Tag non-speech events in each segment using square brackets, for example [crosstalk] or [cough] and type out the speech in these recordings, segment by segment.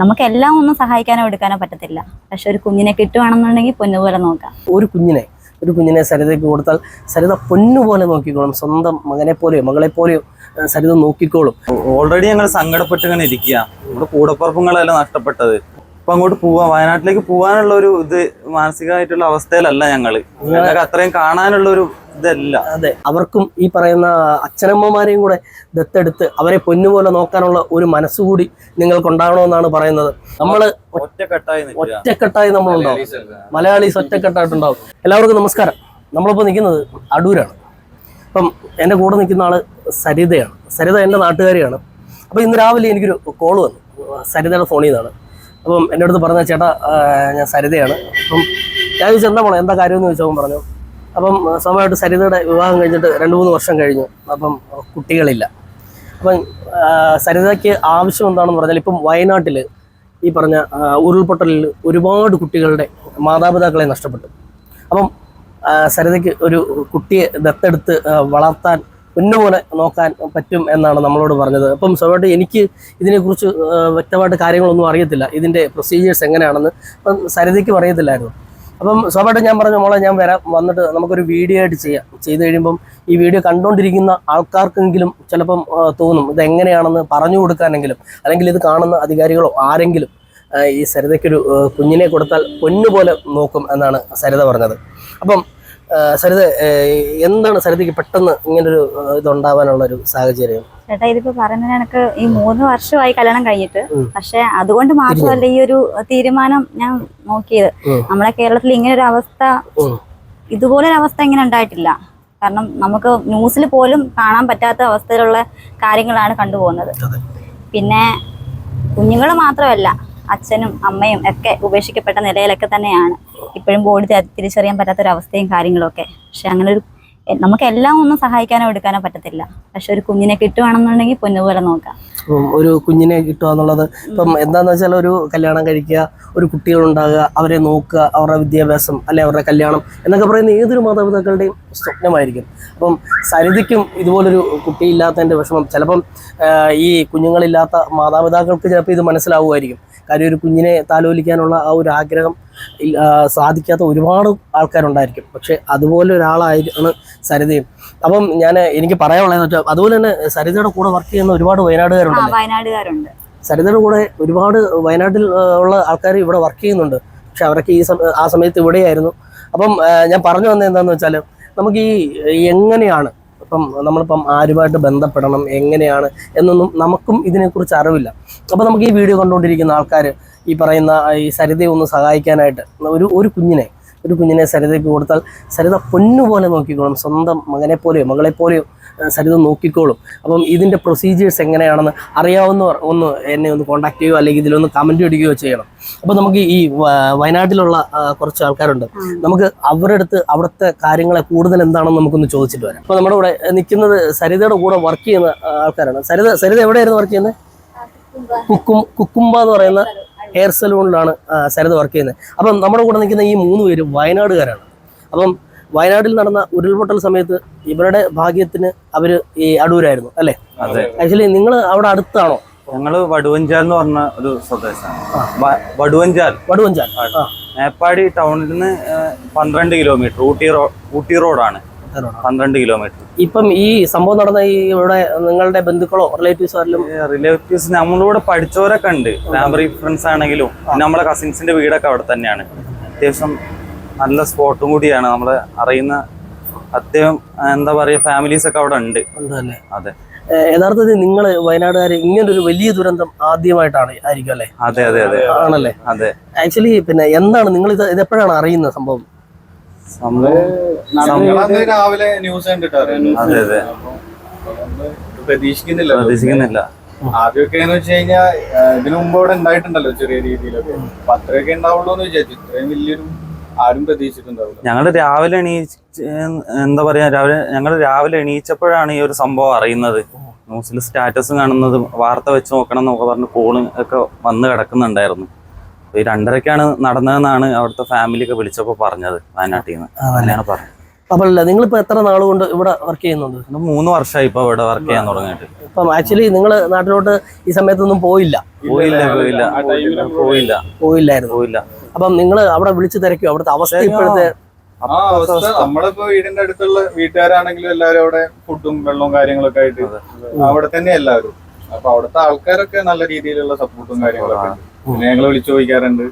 നമുക്ക് എല്ലാം ഒന്നും സഹായിക്കാനോ എടുക്കാനോ പറ്റത്തില്ല. പക്ഷെ ഒരു കുഞ്ഞിനെ കിട്ടുവാണെന്നുണ്ടെങ്കിൽ പൊന്നുപോലെ നോക്കാം. ഒരു കുഞ്ഞിനെ ഒരു കുഞ്ഞിനെ സരിതയ്ക്ക് കൊടുത്താൽ സരിത പൊന്നുപോലെ നോക്കിക്കോളും. സ്വന്തം മകനെ പോലെയോ മകളെ പോലെയോ സരിത നോക്കിക്കോളും. ഓൾറെഡി ഞങ്ങൾ സങ്കടപ്പെട്ട് ഇങ്ങനെ ഇരിക്കുക നമ്മുടെ കൂടപ്പുറപ്പുകളെല്ലാം നഷ്ടപ്പെട്ടത്. ഇപ്പൊ അങ്ങോട്ട് പോവാ. വയനാട്ടിലേക്ക് പോവാനുള്ള ഒരു ഇത് മാനസികമായിട്ടുള്ള അവസ്ഥയിലല്ല ഞങ്ങൾ. ഞങ്ങൾക്ക് അത്രയും കാണാനുള്ള ഒരു ഇതല്ല. അതെ. അവർക്കും ഈ പറയുന്ന അച്ഛനമ്മമാരെയും കൂടെ ദത്തെടുത്ത് അവരെ പൊന്നുപോലെ നോക്കാനുള്ള ഒരു മനസ്സുകൂടി നിങ്ങൾക്കുണ്ടാകണമെന്നാണ് പറയുന്നത്. നമ്മൾ ഒറ്റക്കെട്ടായി നമ്മളുണ്ടാവും. മലയാളീസ് ഒറ്റക്കെട്ടായിട്ടുണ്ടാവും. എല്ലാവർക്കും നമസ്കാരം. നമ്മളിപ്പോൾ നിൽക്കുന്നത് അടൂരാണ്. അപ്പം എന്റെ കൂടെ നിൽക്കുന്ന ആൾ സരിതയാണ്. സരിത എന്റെ നാട്ടുകാരിയാണ്. അപ്പോൾ ഇന്ന് രാവിലെ എനിക്കൊരു കോൾ വന്നു. സരിതയുടെ ഫോണിൽ നിന്നാണ് അപ്പം എന്റെ അടുത്ത് പറഞ്ഞ ചേട്ടാ ഞാൻ സരിതയാണ്. അപ്പം ഞാൻ ചോദിച്ചു എന്താ മോളെ എന്താ കാര്യമെന്ന് ചോദിച്ചപ്പോൾ പറഞ്ഞു അപ്പം സമയമായിട്ട് സരിതയുടെ വിവാഹം കഴിഞ്ഞിട്ട് രണ്ട് മൂന്ന് വർഷം കഴിഞ്ഞു. അപ്പം കുട്ടികളില്ല. അപ്പം സരിതയ്ക്ക് ആവശ്യം എന്താണെന്ന് പറഞ്ഞാൽ ഇപ്പം വയനാട്ടിൽ ഈ പറഞ്ഞ ഉരുൾപൊട്ടലിൽ ഒരുപാട് കുട്ടികളുടെ മാതാപിതാക്കളെ നഷ്ടപ്പെട്ടു. അപ്പം സരിതയ്ക്ക് ഒരു കുട്ടിയെ ദത്തെടുത്ത് വളർത്താൻ പൊന്നുപോലെ നോക്കാൻ പറ്റും എന്നാണ് നമ്മളോട് പറഞ്ഞത്. അപ്പം സ്വാഭാവികമായിട്ട് എനിക്ക് ഇതിനെക്കുറിച്ച് വ്യക്തമായിട്ട് കാര്യങ്ങളൊന്നും അറിയത്തില്ല. ഇതിന്റെ പ്രൊസീജിയേഴ്സ് എങ്ങനെയാണെന്ന്. അപ്പം സരിതയ്ക്കും അറിയത്തില്ലായിരുന്നു. അപ്പം സ്വാഭാവികം ഞാൻ പറഞ്ഞു മോളെ ഞാൻ വരാം വന്നിട്ട് നമുക്കൊരു വീഡിയോ ആയിട്ട് ചെയ്യാം. ചെയ്ത് കഴിയുമ്പം ഈ വീഡിയോ കണ്ടുകൊണ്ടിരിക്കുന്ന ആൾക്കാർക്കെങ്കിലും ചിലപ്പം തോന്നും ഇത് എങ്ങനെയാണെന്ന് പറഞ്ഞു കൊടുക്കാനെങ്കിലും അല്ലെങ്കിൽ ഇത് കാണുന്ന അധികാരികളോ ആരെങ്കിലും ഈ സരിതയ്ക്കൊരു കുഞ്ഞിനെ കൊടുത്താൽ പൊന്നുപോലെ നോക്കും എന്നാണ് സരിത പറഞ്ഞത്. അപ്പം സരിത എന്താണ് സരിതയ്ക്ക് പെട്ടെന്ന് ഇങ്ങനൊരു ഇതുണ്ടാവാനുള്ള ഒരു സാഹചര്യം? ചേട്ടാ ഇതിപ്പോ പറയുന്നത് എനിക്ക് ഈ മൂന്ന് വർഷമായി കല്യാണം കഴിഞ്ഞിട്ട്. പക്ഷെ അതുകൊണ്ട് മാത്രമല്ല ഈ ഒരു തീരുമാനം ഞാൻ നോക്കിയത്. നമ്മളെ കേരളത്തിൽ ഇങ്ങനെ ഒരു അവസ്ഥ ഇതുപോലെ ഇതുപോലൊരു അവസ്ഥ ഇങ്ങനെ ഉണ്ടായിട്ടില്ല. കാരണം നമുക്ക് ന്യൂസിൽ പോലും കാണാൻ പറ്റാത്ത അവസ്ഥയിലുള്ള കാര്യങ്ങളാണ് കണ്ടുപോകുന്നത്. പിന്നെ കുഞ്ഞുങ്ങൾ മാത്രമല്ല അച്ഛനും അമ്മയും ഒക്കെ ഉപേക്ഷിക്കപ്പെട്ട നിലയിലൊക്കെ തന്നെയാണ്. ഇപ്പോഴും ബോഡി പറ്റാത്ത തിരിച്ചറിയാൻ പറ്റാത്തൊരവസ്ഥയും കാര്യങ്ങളൊക്കെ. പക്ഷെ അങ്ങനെ ഒരു നമുക്ക് എല്ലാം ഒന്നും സഹായിക്കാനോ എടുക്കാനോ പറ്റത്തില്ല. പക്ഷെ ഒരു കുഞ്ഞിനെ കിട്ടുവാണെന്നുണ്ടെങ്കിൽ പൊന്നുപോലെ നോക്കാം. ഒരു കുഞ്ഞിനെ കിട്ടുക എന്നുള്ളത് ഇപ്പം എന്താന്ന് വെച്ചാൽ ഒരു കല്യാണം കഴിക്കുക ഒരു കുട്ടികളുണ്ടാകുക അവരെ നോക്കുക അവരുടെ വിദ്യാഭ്യാസം അല്ലെ അവരുടെ കല്യാണം എന്നൊക്കെ പറയുന്ന ഏതൊരു മാതാപിതാക്കളുടെയും സ്വപ്നമായിരിക്കും. അപ്പം സരിതയ്ക്കും ഇതുപോലൊരു കുട്ടിയില്ലാത്തതിന്റെ വിഷമം ചിലപ്പം ഈ കുഞ്ഞുങ്ങളില്ലാത്ത മാതാപിതാക്കൾക്ക് ചിലപ്പോൾ ഇത് മനസ്സിലാവുമായിരിക്കും. കാര്യം ഒരു കുഞ്ഞിനെ താലോലിക്കാനുള്ള ആ ഒരു ആഗ്രഹം സാധിക്കാത്ത ഒരുപാട് ആൾക്കാരുണ്ടായിരിക്കും. പക്ഷെ അതുപോലെ ഒരാളായിരുന്നു സരിതയും. അപ്പം ഞാൻ എനിക്ക് പറയാനുള്ളതെന്ന് വെച്ചാൽ അതുപോലെ തന്നെ സരിതയുടെ കൂടെ വർക്ക് ചെയ്യുന്ന ഒരുപാട് വയനാടുകാരുണ്ട്. വയനാടുകാരുണ്ട്. സരിതയുടെ കൂടെ ഒരുപാട് വയനാട്ടിൽ ഉള്ള ആൾക്കാർ ഇവിടെ വർക്ക് ചെയ്യുന്നുണ്ട്. പക്ഷെ അവരൊക്കെ ഈ ആ സമയത്ത് ഇവിടെയായിരുന്നു. അപ്പം ഞാൻ പറഞ്ഞു വന്നത് എന്താണെന്ന് വെച്ചാൽ നമുക്ക് ഈ എങ്ങനെയാണ് ഇപ്പം നമ്മളിപ്പം ആരുമായിട്ട് ബന്ധപ്പെടണം എങ്ങനെയാണ് എന്നൊന്നും നമുക്കും ഇതിനെക്കുറിച്ച് അറിവില്ല. അപ്പോൾ നമുക്ക് ഈ വീഡിയോ കണ്ടുകൊണ്ടിരിക്കുന്ന ആൾക്കാർ ഈ പറയുന്ന ഈ സരിതയെ ഒന്ന് സഹായിക്കാനായിട്ട് ഒരു ഒരു കുഞ്ഞിനെ ഒരു കുഞ്ഞിനെ സരിതയ്ക്ക് കൊടുത്താൽ സരിത പൊന്നുപോലെ നോക്കിക്കോളും. സ്വന്തം മകനെ പോലെയോ മകളെ പോലെയോ സരിത നോക്കിക്കോളും. അപ്പം ഇതിന്റെ പ്രൊസീജിയേഴ്സ് എങ്ങനെയാണെന്ന് അറിയാവുന്നവർ ഒന്ന് എന്നെ ഒന്ന് കോൺടാക്ട് ചെയ്യുകയോ അല്ലെങ്കിൽ ഇതിലൊന്ന് കമന്റ് അടിക്കുകയോ ചെയ്യണം. അപ്പോൾ നമുക്ക് ഈ വയനാട്ടിലുള്ള കുറച്ച് ആൾക്കാരുണ്ട്. നമുക്ക് അവരുടെ അടുത്ത് അവിടുത്തെ കാര്യങ്ങളെ കൂടുതൽ എന്താണെന്ന് നമുക്കൊന്ന് ചോദിച്ചിട്ട് വരാം. അപ്പോൾ നമ്മുടെ കൂടെ നിൽക്കുന്നത് സരിതയുടെ കൂടെ വർക്ക് ചെയ്യുന്ന ആൾക്കാരാണ്. സരിത സരിത എവിടെയായിരുന്നു വർക്ക് ചെയ്യുന്നത്? കുക്കും കുക്കുംബ എന്ന് പറയുന്ന ഹെയർ സലൂണിലാണ് ശരത് വർക്ക് ചെയ്യുന്നത്. അപ്പം നമ്മുടെ കൂടെ നിൽക്കുന്ന ഈ മൂന്ന് പേര് വയനാടുകാരാണ്. അപ്പം വയനാട്ടിൽ നടന്ന ഉരുൾപൊട്ടൽ സമയത്ത് ഇവരുടെ ഭാഗ്യത്തിന് അവർ ഈ അടൂരായിരുന്നു അല്ലേ? ആക്ച്വലി നിങ്ങൾ അവിടെ അടുത്താണോ? ഞങ്ങൾ വടുവഞ്ചാൽ എന്ന് പറഞ്ഞ ഒരു സ്വദേശമാണ്. വടുവഞ്ചാൽ. വടുവഞ്ചാൽ മേപ്പാടി ടൗണിൽ നിന്ന് പന്ത്രണ്ട് കിലോമീറ്റർ ഊട്ടി റോഡ് ഊട്ടി റോഡാണ്. പന്ത്രണ്ട് കിലോമീറ്റർ ഇപ്പം ഈ സംഭവം നടന്ന ഈ ഇവിടെ നിങ്ങളുടെ ബന്ധുക്കളോ റിലേറ്റീവ്സോ ആരെങ്കിലും റിലേറ്റീവ്സ് നമ്മളിവിടെ പഠിച്ചവരൊക്കെ ഉണ്ട്. ഫാമിലി ഫ്രണ്ട്സ് ആണെങ്കിലും നമ്മളെ കസിൻസിന്റെ വീടൊക്കെ അവിടെ തന്നെയാണ്. അത്യാവശ്യം നല്ല സ്പോട്ടും കൂടിയാണ്. നമ്മളെ അറിയുന്ന അത്യാവശ്യം എന്താ പറയുക ഫാമിലീസ് ഒക്കെ അവിടെ ഉണ്ട്. അതെ. യഥാർത്ഥത്തിൽ നിങ്ങൾ വയനാടുകാർ ഒരു വലിയ ദുരന്തം ആദ്യമായിട്ടാണ് ആയിരിക്കും അല്ലേ? അതെ അതെ അതെ. ആണല്ലേ? അതെ. ആക്ച്വലി പിന്നെ എന്താണ് നിങ്ങൾ ഇത് ഇതെപ്പോഴാണ് അറിയുന്നത് സംഭവം? രാവിലെ ന്യൂസ് കണ്ടിട്ട് അതെ അതെ. പ്രതീക്ഷിക്കുന്നില്ല. പ്രതീക്ഷിക്കുന്നില്ല. ആദ്യമൊക്കെ എന്ന് വെച്ച് കഴിഞ്ഞാൽ ഇതിനു മുമ്പ് ഇവിടെ ഉണ്ടായിട്ടുണ്ടല്ലോ ചെറിയ രീതിയിലൊക്കെ. അപ്പൊ അത്രയൊക്കെ ഉണ്ടാവുള്ളൂ എന്ന് വിചാരിച്ചു. ഇത്രയും വലിയൊരു ആരും പ്രതീക്ഷിച്ചിട്ടുണ്ടാവില്ല. ഞങ്ങൾ രാവിലെ എണീച്ച് എന്താ പറയാ രാവിലെ ഞങ്ങൾ രാവിലെ എണീച്ചപ്പോഴാണ് ഈ ഒരു സംഭവം അറിയുന്നത്. ന്യൂസിൽ സ്റ്റാറ്റസ് കാണുന്നതും വാർത്ത വെച്ച് നോക്കണം എന്നൊക്കെ പറഞ്ഞ് കോൾ ഒക്കെ വന്ന് കിടക്കുന്നുണ്ടായിരുന്നു. ഈ രണ്ടരക്കാണ് നടന്നതെന്നാണ് അവിടുത്തെ ഫാമിലി ഒക്കെ വിളിച്ചപ്പോൾ പറഞ്ഞത് വയനാട്ടിൽ നിന്ന് അങ്ങനെയാണ് പറഞ്ഞത്. അപ്പോൾ നിങ്ങളിപ്പോൾ എത്ര നാൾ കൊണ്ട് ഇവിടെ വർക്ക് ചെയ്യുന്നുണ്ട്? മൂന്ന് വർഷമായി ഇപ്പൊ ഇവിടെ വർക്ക് ചെയ്യാൻ തുടങ്ങിയിട്ട്. ഇപ്പം ആക്ച്വലി നിങ്ങൾ നാട്ടിലോട്ട് ഈ സമയത്തൊന്നും പോയില്ല? പോയില്ല പോയില്ല. പോയില്ല. പോയില്ലായിരുന്നു. പോയില്ല. അപ്പം നിങ്ങൾ അവിടെ വിളിച്ചു തിരക്കോ അവിടുത്തെ അവസ്ഥ ഇപ്പോഴത്തെ ആ അവസ്ഥ. നമ്മളിപ്പോ വീടിന്റെ അടുത്തുള്ള വീട്ടുകാരാണെങ്കിലും എല്ലാവരും അവിടെ ഫുഡും വെള്ളവും കാര്യങ്ങളൊക്കെ ആയിട്ട് അവിടെ തന്നെ എല്ലാവരും. അപ്പൊ അവിടുത്തെ ആൾക്കാരൊക്കെ നല്ല രീതിയിലുള്ള സപ്പോർട്ടും കാര്യങ്ങളൊക്കെ പിന്നെ ഞങ്ങൾ വിളിച്ചു ചോദിക്കാറുണ്ട്.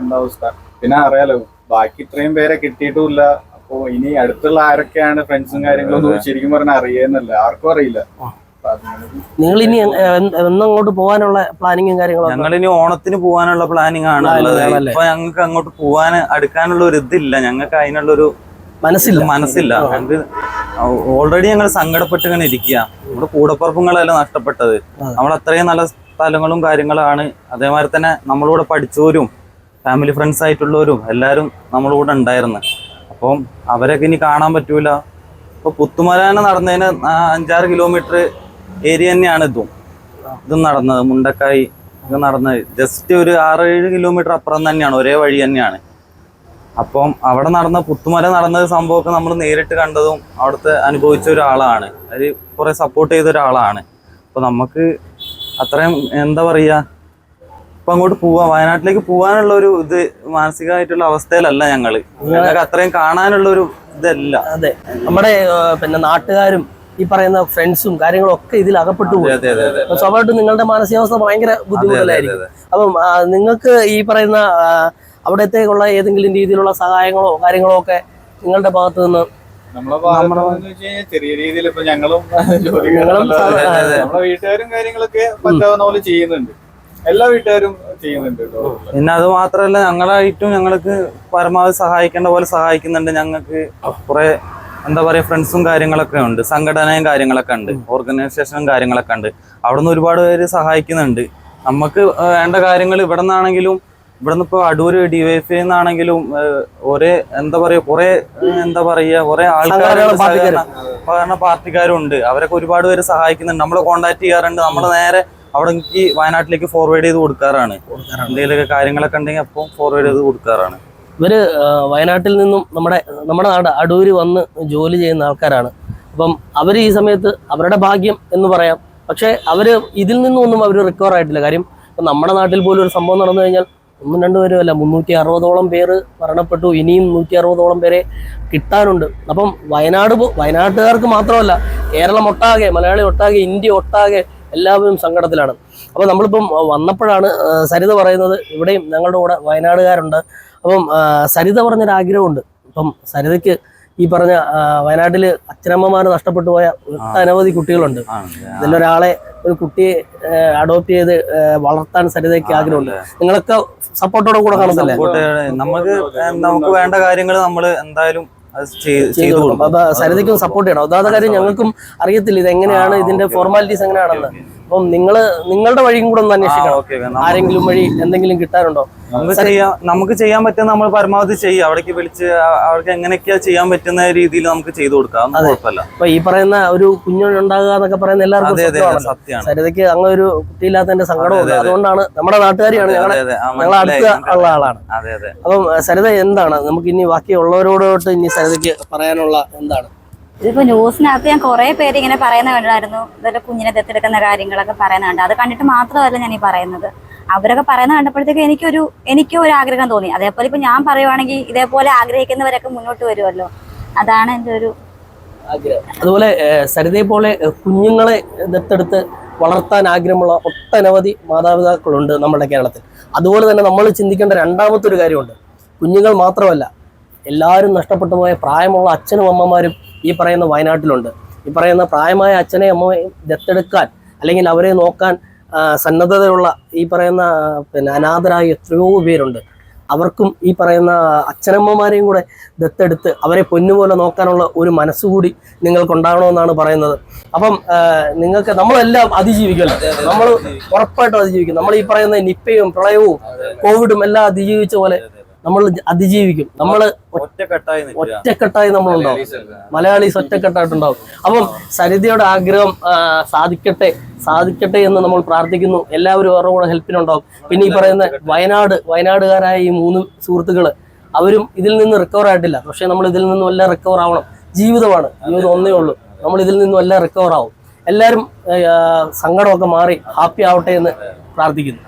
എന്താ അവസ്ഥ? പിന്നെ അറിയാലോ ബാക്കി ഇത്രയും പേരെ കിട്ടിയിട്ടുമില്ല. അപ്പോ ഇനി അടുത്തുള്ള ആരൊക്കെയാണ് ഫ്രണ്ട്സും കാര്യങ്ങളും ശരിക്കും പറഞ്ഞാൽ അറിയുന്നില്ല. ആർക്കും അറിയില്ല. അപ്പൊ നിങ്ങൾ ഇനി എന്നങ്ങോട്ട് പോകാനുള്ള പ്ലാനിങ്ങും കാര്യങ്ങളും ഞങ്ങൾ ഇനി ഓണത്തിന് പോകാനുള്ള പ്ലാനിങ് ആണ് ഉള്ളത്? ഇപ്പൊ ഞങ്ങൾക്ക് അങ്ങോട്ട് പോകാൻ അടുക്കാനുള്ള ഒരു ഇതില്ല. ഞങ്ങൾക്ക് അതിനുള്ള ഒരു മനസ്സില്ല. മനസ്സില്ല ഞങ്ങൾക്ക് ഓൾറെഡി ഞങ്ങൾ സങ്കടപ്പെട്ട് ഇങ്ങനെ ഇരിക്കുക നമ്മുടെ കൂടപ്പറപ്പുകളെല്ലാം നഷ്ടപ്പെട്ടത്. നമ്മൾ അത്രയും നല്ല സ്ഥലങ്ങളും കാര്യങ്ങളാണ്. അതേമാതിരി തന്നെ നമ്മളൂടെ പഠിച്ചവരും ഫാമിലി ഫ്രണ്ട്സ് ആയിട്ടുള്ളവരും എല്ലാവരും നമ്മളൂടെ ഉണ്ടായിരുന്നു. അപ്പം അവരൊക്കെ ഇനി കാണാൻ പറ്റൂല. ഇപ്പോൾ പുത്തുമലാന നടന്നതിന് അഞ്ചാറ് കിലോമീറ്റർ ഏരിയ തന്നെയാണ് ഇതും. ഇതും നടന്നത് മുണ്ടക്കായി ഇത് നടന്നത്. ജസ്റ്റ് ഒരു ആറ് ഏഴ് കിലോമീറ്റർ അപ്പുറം തന്നെയാണ് ഒരേ വഴി തന്നെയാണ്. അപ്പം അവിടെ നടന്ന പുത്തുമല നടന്ന സംഭവമൊക്കെ നമ്മൾ നേരിട്ട് കണ്ടതും അവിടുത്തെ അനുഭവിച്ച ഒരാളാണ്. അത് കുറേ സപ്പോർട്ട് ചെയ്ത ഒരാളാണ്. അപ്പോൾ നമുക്ക് അത്രയും എന്താ പറയാ ഇപ്പൊ അങ്ങോട്ട് പോവാ. വയനാട്ടിലേക്ക് പോവാനുള്ള ഒരു ഇത് മാനസികമായിട്ടുള്ള അവസ്ഥയിലല്ല ഞങ്ങൾ. ഞങ്ങൾക്ക് അത്രയും കാണാനുള്ള ഒരു ഇതല്ല. അതെ. നമ്മുടെ പിന്നെ നാട്ടുകാരും ഈ പറയുന്ന ഫ്രണ്ട്സും കാര്യങ്ങളും ഒക്കെ ഇതിൽ അകപ്പെട്ടു അപ്പൊ സ്വാഭാവികമായിട്ടും നിങ്ങളുടെ മാനസികാവസ്ഥ ഭയങ്കര ബുദ്ധിമുട്ടിലായിരിക്കും അപ്പം നിങ്ങൾക്ക് ഈ പറയുന്ന അവിടത്തേക്കുള്ള ഏതെങ്കിലും രീതിയിലുള്ള സഹായങ്ങളോ കാര്യങ്ങളോ ഒക്കെ നിങ്ങളുടെ ഭാഗത്ത് നിന്ന് ചെറിയ രീതിയിൽ ഇപ്പൊ ഞങ്ങളും [laughs] നമ്മളെ വീട്ടുകാരും കാര്യങ്ങളൊക്കെ പറ്റാവുന്ന പോലെ ചെയ്യുന്നുണ്ട്. എല്ലാ വീട്ടുകാരും ചെയ്യുന്നുണ്ട് പിന്നെ അത് മാത്രല്ല ഞങ്ങളായിട്ടും ഞങ്ങൾക്ക് പരമാവധി സഹായിക്കേണ്ട പോലെ സഹായിക്കുന്നുണ്ട്. ഞങ്ങൾക്ക് കുറെ എന്താ പറയാ ഫ്രണ്ട്സും കാര്യങ്ങളൊക്കെ ഉണ്ട്. സംഘടനയും കാര്യങ്ങളൊക്കെ ഉണ്ട്. ഓർഗനൈസേഷനും കാര്യങ്ങളൊക്കെ ഉണ്ട്. അവിടെ നിന്ന് ഒരുപാട് പേര് സഹായിക്കുന്നുണ്ട്. നമുക്ക് വേണ്ട കാര്യങ്ങൾ ഇവിടെ നിന്നാണെങ്കിലും ഇവിടെ ഇപ്പൊ ഇപ്പോൾ അടൂര് ഡിവൈഫ് നിന്നാണെങ്കിലും ഒരേ എന്താ പറയാ കുറെ എന്താ പറയാ കുറെ ആൾക്കാർ പാർട്ടിക്കാരുണ്ട്. സഹകരണ അവരൊക്കെ ഒരുപാട് പേര് സഹായിക്കുന്നുണ്ട്. നമ്മളെ കോണ്ടാക്ട് ചെയ്യാറുണ്ട്. നമ്മൾ നേരെ അവിടെ എനിക്ക് വയനാട്ടിലേക്ക് ഫോർവേഡ് ചെയ്ത് കൊടുക്കാറാണ്. എന്തെങ്കിലുമൊക്കെ കാര്യങ്ങളൊക്കെ ഉണ്ടെങ്കിൽ അപ്പം ഫോർവേഡ് ചെയ്ത് കൊടുക്കാറാണ്. ഇവർ വയനാട്ടിൽ നിന്നും നമ്മുടെ നമ്മുടെ നാട് അടൂര് വന്ന് ജോലി ചെയ്യുന്ന ആൾക്കാരാണ്. അപ്പം അവർ ഈ സമയത്ത് അവരുടെ ഭാഗ്യം എന്ന് പറയാം. പക്ഷേ അവർ ഇതിൽ നിന്നും ഒന്നും അവർ റിക്കവർ ആയിട്ടില്ല. കാര്യം ഇപ്പം നമ്മുടെ നാട്ടിൽ പോലും ഒരു സംഭവം നടന്നു കഴിഞ്ഞാൽ ഒന്നും രണ്ടു പേരും അല്ല മുന്നൂറ്റി അറുപതോളം പേര് മരണപ്പെട്ടു. ഇനിയും നൂറ്റി അറുപതോളം പേരെ കിട്ടാനുണ്ട്. അപ്പം വയനാട് വയനാട്ടുകാർക്ക് മാത്രമല്ല കേരളം ഒട്ടാകെ മലയാളി ഒട്ടാകെ ഇന്ത്യ ഒട്ടാകെ എല്ലാവരും സങ്കടത്തിലാണ്. അപ്പോൾ നമ്മളിപ്പം വന്നപ്പോഴാണ് സരിത പറയുന്നത് ഇവിടെയും ഞങ്ങളുടെ കൂടെ വയനാടുകാരുണ്ട്. അപ്പം സരിത പറഞ്ഞൊരാഗ്രഹമുണ്ട്. അപ്പം സരിതയ്ക്ക് ഈ പറഞ്ഞ വയനാട്ടിൽ അച്ഛനമ്മമാർ നഷ്ടപ്പെട്ടു പോയ ഒട്ടനവധി കുട്ടികളുണ്ട്. ഇതിലൊരാളെ ഒരു കുട്ടിയെ അഡോപ്റ്റ് ചെയ്ത് വളർത്താൻ സരിതയ്ക്ക് ആഗ്രഹമുണ്ട്. നിങ്ങളൊക്കെ സപ്പോർട്ടോടെ കൂടെ കാണുന്നില്ലേ നമുക്ക് നമുക്ക് വേണ്ട കാര്യങ്ങൾ നമ്മൾ എന്തായാലും ചെയ്ത് അപ്പൊ സരിതയ്ക്കും സപ്പോർട്ട് ചെയ്യണം. അതാത് കാര്യം ഞങ്ങൾക്കും അറിയത്തില്ല ഇത് എങ്ങനെയാണ് ഇതിന്റെ ഫോർമാലിറ്റീസ് എങ്ങനെയാണെന്ന്. അപ്പം നിങ്ങൾ നിങ്ങളുടെ വഴിയും കൂടെ ഒന്ന് അന്വേഷിക്കണം. ആരെങ്കിലും വഴി എന്തെങ്കിലും കിട്ടാനുണ്ടോ നമുക്ക് ചെയ്യാം. നമുക്ക് ചെയ്യാൻ പറ്റുന്ന നമ്മൾ പരമാവധി ചെയ്യാം. അവിടേക്ക് വിളിച്ച് അവർക്ക് എങ്ങനെയൊക്കെയാ ചെയ്യാൻ പറ്റുന്ന രീതിയിൽ നമുക്ക് ചെയ്തു കൊടുക്കാം. കുഴപ്പമില്ല. അപ്പൊ ഈ പറയുന്ന ഒരു കുഞ്ഞുണ്ടാകുക എന്നൊക്കെ പറയുന്ന എല്ലാവർക്കും. സത്യമാണ്. സരിതയ്ക്ക് അങ്ങനെ ഒരു കുട്ടിയില്ലാത്തതിന്റെ സങ്കടമുണ്ട് അതെ, അതെ. അതുകൊണ്ടാണ് നമ്മുടെ നാട്ടുകാരിയാണ് ഞങ്ങളെ അടുത്ത ഉള്ള ആളാണ്. അപ്പം സരിത എന്താണ്? നമുക്ക് ഇനി ബാക്കിയുള്ളവരോടോട്ട് ഇനി സരിതയ്ക്ക് പറയാനുള്ള എന്താണ്? ഇതിപ്പോ ന്യൂസിനകത്ത് ഞാൻ കുറെ പേര് ഇങ്ങനെ പറയുന്ന കണ്ടായിരുന്നു ഇതൊക്കെ കുഞ്ഞിനെ ദത്തെടുക്കുന്ന കാര്യങ്ങളൊക്കെ പറയുന്ന കണ്ടു. അത് കണ്ടിട്ട് മാത്രമല്ല ഞാൻ ഈ പറയുന്നത്. അവരൊക്കെ പറയുന്ന കണ്ടപ്പോഴത്തേക്ക് എനിക്കൊരു എനിക്കും ഒരു ആഗ്രഹം തോന്നി. അതേപോലെ ഇപ്പൊ ഞാൻ പറയുവാണെങ്കിൽ ഇതേപോലെ ആഗ്രഹിക്കുന്നവരൊക്കെ മുന്നോട്ട് വരുമല്ലോ അതാണ് എന്റെ ഒരു അതുപോലെ സരിതയെ പോലെ കുഞ്ഞുങ്ങളെ ദത്തെടുത്ത് വളർത്താൻ ആഗ്രഹമുള്ള ഒട്ടനവധി മാതാപിതാക്കളുണ്ട് നമ്മുടെ കേരളത്തിൽ. അതുപോലെ തന്നെ നമ്മൾ ചിന്തിക്കേണ്ട രണ്ടാമത്തെ ഒരു കാര്യമുണ്ട്. കുഞ്ഞുങ്ങൾ മാത്രമല്ല എല്ലാവരും നഷ്ടപ്പെട്ടു പോയ പ്രായമുള്ള അച്ഛനും അമ്മമാരും ഈ പറയുന്ന വയനാട്ടിലുണ്ട്. ഈ പറയുന്ന പ്രായമായ അച്ഛനെ അമ്മയും ദത്തെടുക്കാൻ അല്ലെങ്കിൽ അവരെ നോക്കാൻ സന്നദ്ധതയുള്ള ഈ പറയുന്ന പിന്നെ അനാഥരായ എത്രയോ പേരുണ്ട്. അവർക്കും ഈ പറയുന്ന അച്ഛനമ്മമാരെയും കൂടെ ദത്തെടുത്ത് അവരെ പൊന്നുപോലെ നോക്കാനുള്ള ഒരു മനസ്സുകൂടി നിങ്ങൾക്കുണ്ടാകണമെന്നാണ് പറയുന്നത്. അപ്പം നിങ്ങൾക്ക് നമ്മളെല്ലാം അതിജീവിക്കുമല്ലോ. നമ്മൾ ഉറപ്പായിട്ടും അതിജീവിക്കും. നമ്മൾ ഈ പറയുന്ന നിപ്പയും പ്രളയവും കോവിഡും എല്ലാം അതിജീവിച്ച പോലെ നമ്മൾ അതിജീവിക്കും. നമ്മൾ ഒറ്റക്കെട്ടായി നമ്മളുണ്ടാവും. മലയാളീസ് ഒറ്റക്കെട്ടായിട്ടുണ്ടാവും. അപ്പം സരിതയുടെ ആഗ്രഹം സാധിക്കട്ടെ സാധിക്കട്ടെ എന്ന് നമ്മൾ പ്രാർത്ഥിക്കുന്നു. എല്ലാവരും അവരുടെ കൂടെ ഹെൽപ്പിനുണ്ടാവും. പിന്നെ ഈ പറയുന്ന വയനാട് വയനാടുകാരായ ഈ മൂന്ന് സുഹൃത്തുക്കൾ അവരും ഇതിൽ നിന്ന് റിക്കവർ ആയിട്ടില്ല. പക്ഷെ നമ്മൾ ഇതിൽ നിന്നും എല്ലാം റിക്കവർ ആവണം. ജീവിതമാണ്. ജീവിതം ഒന്നേ ഉള്ളൂ. നമ്മൾ ഇതിൽ നിന്നും എല്ലാം റിക്കവർ ആവും. എല്ലാവരും സങ്കടമൊക്കെ മാറി ഹാപ്പി ആവട്ടെ എന്ന് പ്രാർത്ഥിക്കുന്നു.